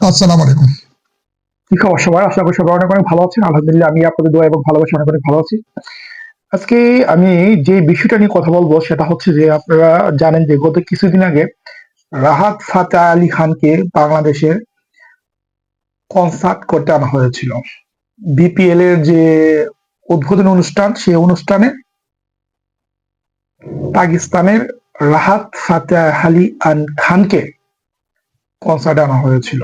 আসসালামু আলাইকুম। কি খবর সবাই আশা করি সবাই অনেক অনেক ভালো আছেন। আলহামদুলিল্লাহ আমি আপনাদের দোয়া এবং ভালোবাসা অনেক অনেক ভালো আছি। আজকে আমি যে বিষয়টা নিয়ে কথা বলব সেটা হচ্ছে যে আপনারা জানেন যে গত কিছুদিন আগে রাহাত ফাতে আলী খানকে বাংলাদেশের কনসার্ট করতে আনা হয়েছিল। বিপিএল এর যে উদ্বোধনী অনুষ্ঠান, সেই অনুষ্ঠানে পাকিস্তানের রাহাত ফাতে আলী খানকে কনসার্টে আনা হয়েছিল।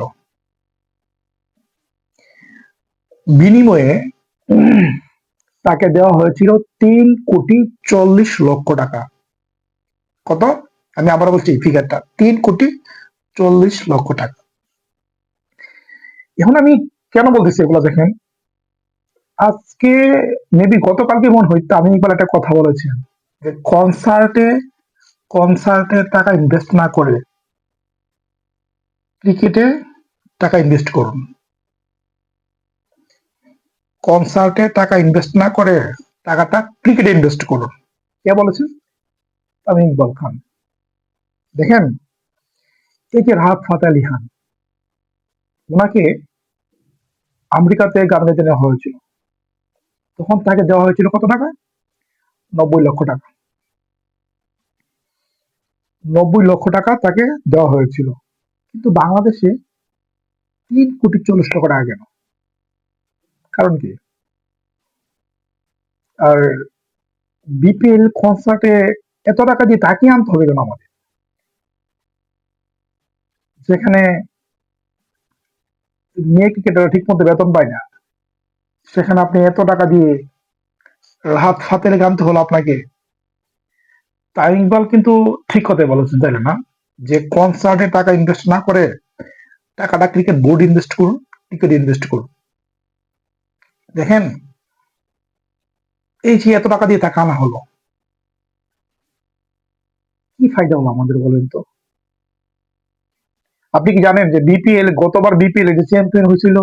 বিনিময়ে তাকে দেওয়া হয়েছিল তিন কোটি চল্লিশ লক্ষ টাকা। কত? আমি আবার বলছি ফিগারটা তিন কোটি চল্লিশ লক্ষ টাকা। এখন আমি কেন বলতেছি এগুলো দেখেন? আজকে মেবি গতকালকে মনে হইতো আমি একবার একটা কথা বলেছিলাম যে কনসার্টে কনসার্টে টাকা ইনভেস্ট না করে ক্রিকেটে টাকা ইনভেস্ট করুন। কনসার্টে টাকা ইনভেস্ট না করে টাকাটা ক্রিকেটে ইনভেস্ট করুন। কে বলেছেন আমি ইকবাল খান। দেখেন যে রাহাত ফাতে আলী খান। ওনাকে আমেরিকাতে গাইতে নেওয়া হয়েছিল। তখন তাকে দেওয়া হয়েছিল কত টাকা? নব্বই লক্ষ টাকা। নব্বই লক্ষ টাকা তাকে দেওয়া হয়েছিল। কিন্তু বাংলাদেশে তিন কোটি চল্লিশ লক্ষ টাকা কেন? কারণ কি? আর বিপিএল কনসার্টে এত টাকা দিয়ে তাকে আনতে হবে কেন আমাদের? যেখানে মেয়ে ক্রিকেটাররা ঠিক মতো বেতন পায় না। সেখানে আপনি এত টাকা দিয়ে রাহাত ফাতের আনতে হলো আপনাকে। তাই ইকবাল কিন্তু ঠিক কথাই বলেছেন, তাই না যে কনসার্টে টাকা ইনভেস্ট না করে টাকাটা ক্রিকেট বোর্ড ইনভেস্ট করুন ক্রিকেট ইনভেস্ট করুন। দেখেন, এই যে এত টাকা দিয়ে টাকা আনা হলো, কি ফায়দা হলো আমাদের বলেন তো? আপনি কি জানেন যে বিপিএল গতবার বিপিএল যে চ্যাম্পিয়ন হয়েছিল,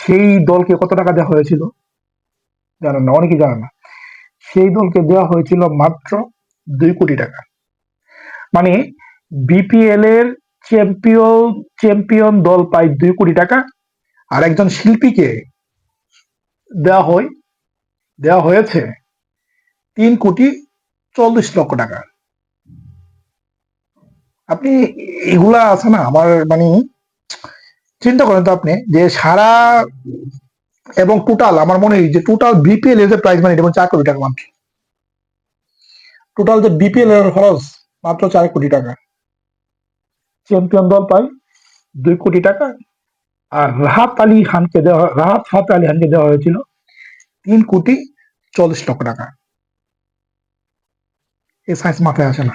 সেই দলকে কত টাকা দেওয়া হয়েছিল? জানেন না অনেকে জানেন না। সেই দলকে দেওয়া হয়েছিল মাত্র দুই কোটি টাকা। মানে বিপিএল এর চ্যাম্পিয়ন চ্যাম্পিয়ন দল পায় দুই কোটি টাকা, আর একজন শিল্পীকে দেওয়া হয় দেওয়া হয়েছে তিন কোটি চল্লিশ লক্ষ টাকা। আপনি এগুলা আছে না, আমার মানে চিন্তা করেন তো আপনি, যে সারা এবং টোটাল আমার মনে হয় যে টোটাল বিপিএল এর যে প্রাইজ মানি এবং চার কোটি টাকা মাত্র টোটাল যে বিপিএল এর খরচ, মাত্র চার কোটি টাকা। চ্যাম্পিয়ন দল পায় দুই কোটি টাকা আর রাহাত আলী খানকে দেওয়া রাহাত ফাতে আলী খানকে দেওয়া হয়েছিল তিন কোটি চল্লিশ লক্ষ টাকা। এ সাইজ মাথায় আসে না।